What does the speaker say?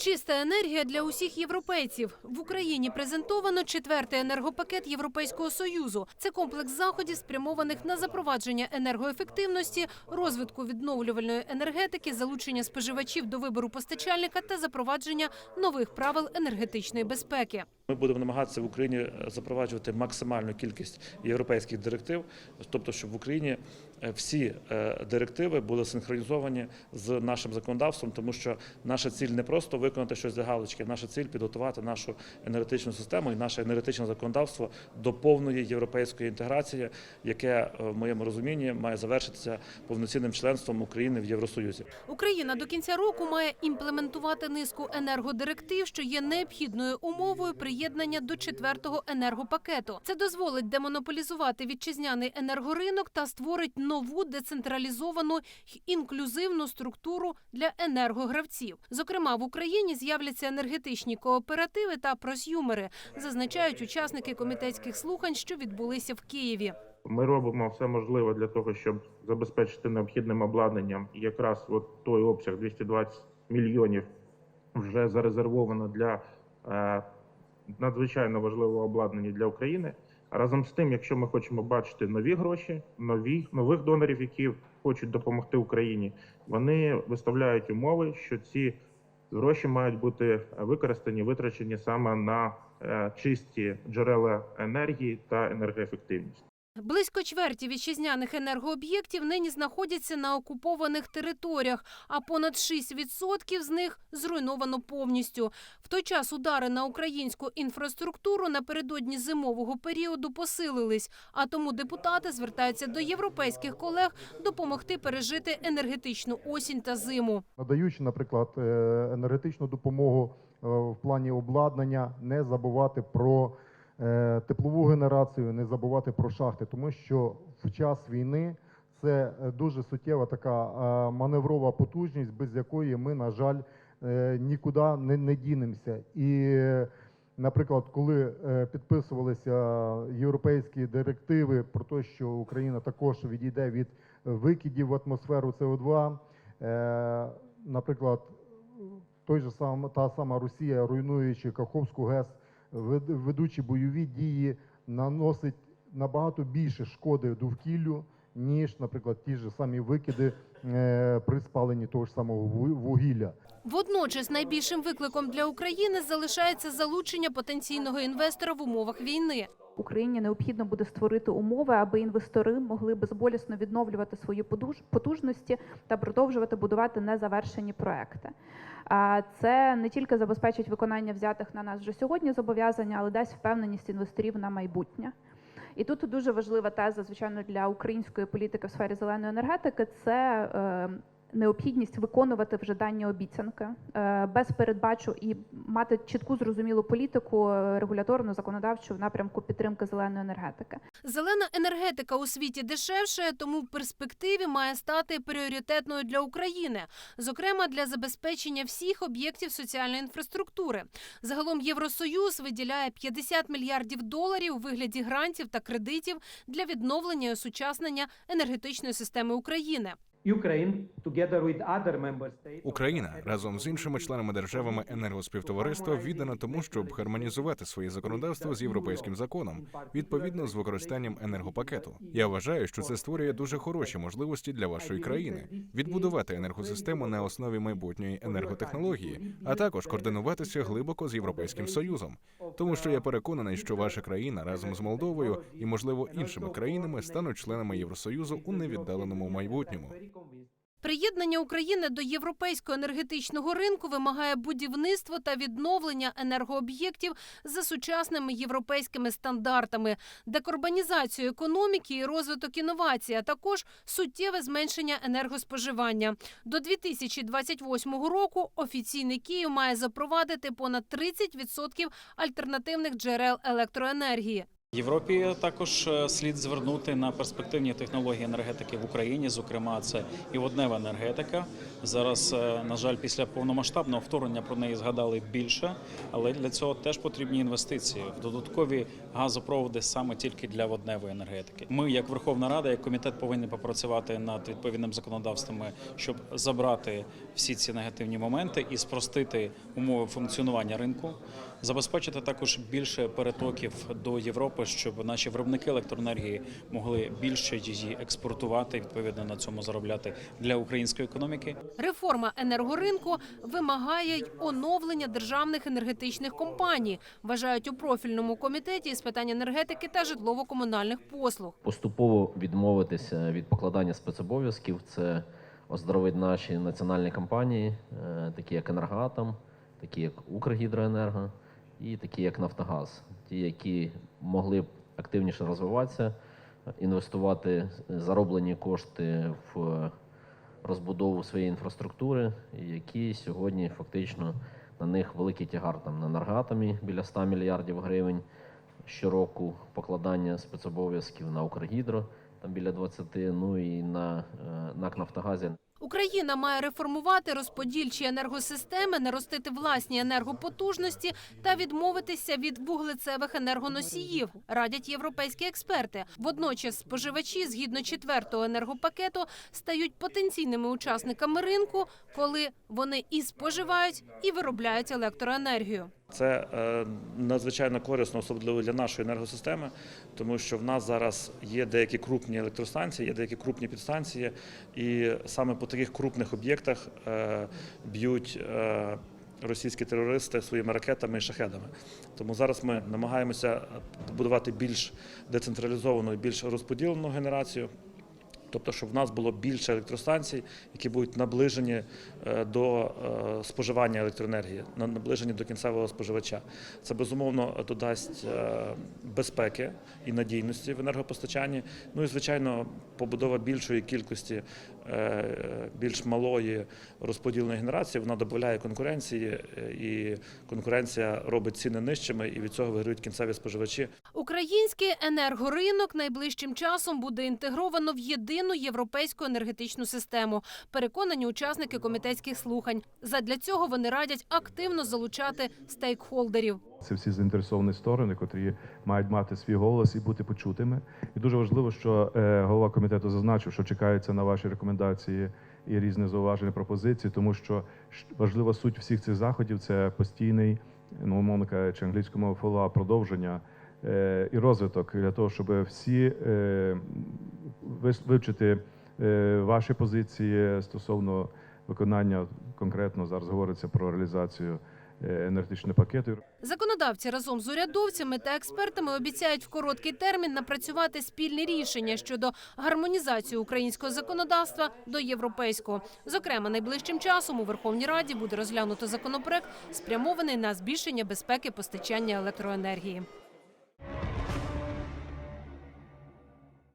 Чиста енергія для усіх європейців в Україні презентовано четвертий енергопакет Європейського союзу. Це комплекс заходів, спрямованих на запровадження енергоефективності, розвитку відновлювальної енергетики, залучення споживачів до вибору постачальника та запровадження нових правил енергетичної безпеки. Ми будемо намагатися в Україні е, запроваджувати максимальну кількість європейських директив, тобто, щоб в Україні е, всі е, директиви були синхронізовані з нашим законодавством, тому що наша ціль не просто виконати щось для галочки, наша ціль підготувати нашу енергетичну систему і наше енергетичне законодавство до повної європейської інтеграції, яке в моєму розумінні має завершитися повноцінним членством України в Євросоюзі. Україна до кінця року має імплементувати низку енергодиректив, що є необхідною умовою приєднання до четвертого енергопакету. Це дозволить демонополізувати вітчизняний енергоринок та створить нову децентралізовану й інклюзивну структуру для енергогравців. Зокрема, в Україні з'являться енергетичні кооперативи та просюмери, зазначають учасники комітетських слухань, що відбулися в Києві. Ми робимо все можливе для того, щоб забезпечити необхідним обладнанням. Якраз от той обсяг 220 мільйонів вже зарезервовано для е, надзвичайно важливого обладнання для України. Разом з тим, якщо ми хочемо бачити нові гроші, нові нових донорів, які хочуть допомогти Україні, вони виставляють умови, що ці гроші мають бути використані, витрачені саме на е, чисті джерела енергії та енергоефективність. Близько чверті вітчизняних енергооб'єктів нині знаходяться на окупованих територіях, а понад 6% з них зруйновано повністю. В той час удари на українську інфраструктуру напередодні зимового періоду посилились. А тому депутати звертаються до європейських колег допомогти пережити енергетичну осінь та зиму. надаючи, наприклад, е, енергетичну допомогу е, в плані обладнання, не забувати про теплову генерацію, не забувати про шахти, тому що в час війни це е, дуже суттєва така е, маневрова потужність, без якої ми, на жаль, е, нікуди не, не дінемося. І, е, наприклад, коли е, підписувалися європейські директиви про те, що Україна також відійде від викидів в атмосферу СО2, Е, наприклад, той же сам, та сама Росія, руйнуючи Каховську ГЕС, вед- ведучи бойові дії, наносить набагато більше шкоди довкіллю, ніж, наприклад, ті ж самі викиди е, при спаленні того ж самого вугілля. Водночас найбільшим викликом для України залишається залучення потенційного інвестора в умовах війни. Україні необхідно буде створити умови, аби інвестори могли безболісно відновлювати свої потужності та продовжувати будувати незавершені проекти. Це не тільки забезпечить виконання взятих на нас вже сьогодні зобов'язань, але дасть впевненість інвесторів на майбутнє. І тут дуже важлива теза, звичайно, для української політики в сфері зеленої енергетики це е, необхідність виконувати вже дані обіцянки е, без передбачу і мати чітку зрозумілу політику е, регуляторну законодавчу в напрямку підтримки зеленої енергетики. Зелена енергетика у світі дешевше, тому в перспективі має стати пріоритетною для України, зокрема для забезпечення всіх об'єктів соціальної інфраструктури. Загалом Євросоюз виділяє 50 мільярдів доларів у вигляді грантів та кредитів для відновлення і осучаснення енергетичної системи України. Україна разом з іншими членами державами енергоспівтовариства віддана тому, щоб хармонізувати своє законодавство з європейським законом відповідно з використанням енергопакету. Я вважаю, що це створює дуже хороші можливості для вашої країни відбудувати енергосистему на основі майбутньої енерготехнології, а також координуватися глибоко з європейським союзом. Тому що я переконаний, що ваша країна разом з Молдовою і, можливо, іншими країнами стануть членами Євросоюзу у невіддаленому майбутньому. Приєднання України до європейського енергетичного ринку вимагає будівництво та відновлення енергооб'єктів за сучасними європейськими стандартами, декарбонізацію економіки і розвиток інновацій, а також суттєве зменшення енергоспоживання. До 2028 року офіційний Київ має запровадити понад 30% альтернативних джерел електроенергії. Європі також е, слід звернути на перспективні технології енергетики в Україні. Зокрема, це і воднева енергетика. Зараз, е, на жаль, після повномасштабного вторгнення про неї згадали більше, але для цього теж потрібні інвестиції в додаткові газопроводи саме тільки для водневої енергетики. Ми, як Верховна Рада, як комітет, повинні попрацювати над відповідним законодавством, щоб забрати всі ці негативні моменти і спростити умови функціонування ринку, забезпечити також більше перетоків до Європи, щоб наші виробники електроенергії могли більше її експортувати, відповідно на цьому заробляти для української економіки. Реформа енергоринку вимагає й оновлення державних енергетичних компаній, вважають у профільному комітеті з питань енергетики та житлово-комунальних послуг. поступово відмовитися від покладання спецобов'язків. Це оздоровить наші національні компанії, е, такі як Енергоатом, такі як Укргідроенерго і такі як Нафтогаз, ті, які могли б активніше розвиватися, інвестувати зароблені кошти в розбудову своєї інфраструктури, які сьогодні фактично на них великий тягар там на енергоатомі біля 100 мільярдів гривень щороку покладання спецобов'язків на Укргідро, там біля 20, ну і на е, НАК Нафтогазі Україна має реформувати розподільчі енергосистеми, наростити власні енергопотужності та відмовитися від вуглецевих енергоносіїв, радять європейські експерти. Водночас споживачі, згідно четвертого енергопакету, стають потенційними учасниками ринку, коли вони і споживають, і виробляють електроенергію. Це е, надзвичайно корисно, особливо для нашої енергосистеми, тому що в нас зараз є деякі крупні електростанції, є деякі крупні підстанції, і саме по таких крупних об'єктах е, б'ють. е, Російські терористи своїми ракетами і шахедами. Тому зараз ми намагаємося побудувати більш децентралізовану і більш розподілену генерацію. Тобто, щоб в нас було більше електростанцій, які будуть наближені е, до е, споживання електроенергії, на- наближені до кінцевого споживача. Це безумовно додасть е, безпеки і надійності в енергопостачанні. Ну і звичайно, побудова більшої кількості більш малої розподіленої генерації вона додає конкуренції, і конкуренція робить ціни нижчими, і від цього виграють кінцеві споживачі. Український енергоринок найближчим часом буде інтегровано в єдину європейську енергетичну систему. Переконані учасники комітетських слухань. Задля цього вони радять активно залучати стейкхолдерів. Це всі заінтересовані сторони, котрі мають мати свій голос і бути почутими. І дуже важливо, що е, голова комітету зазначив, що чекаються на ваші рекомендації і різні зауваження пропозиції, тому що важлива суть всіх цих заходів це постійний, ну умовно кажучи, англійською мовою follow-up, продовження е, і розвиток для того, щоб всі е, вивчити е, ваші позиції стосовно виконання конкретно зараз говориться про реалізацію е, енергетичного пакету. Законодавці разом з урядовцями та експертами обіцяють в короткий термін напрацювати спільні рішення щодо гармонізації українського законодавства до європейського. Зокрема, найближчим часом у Верховній Раді буде розглянуто законопроект, спрямований на збільшення безпеки постачання електроенергії.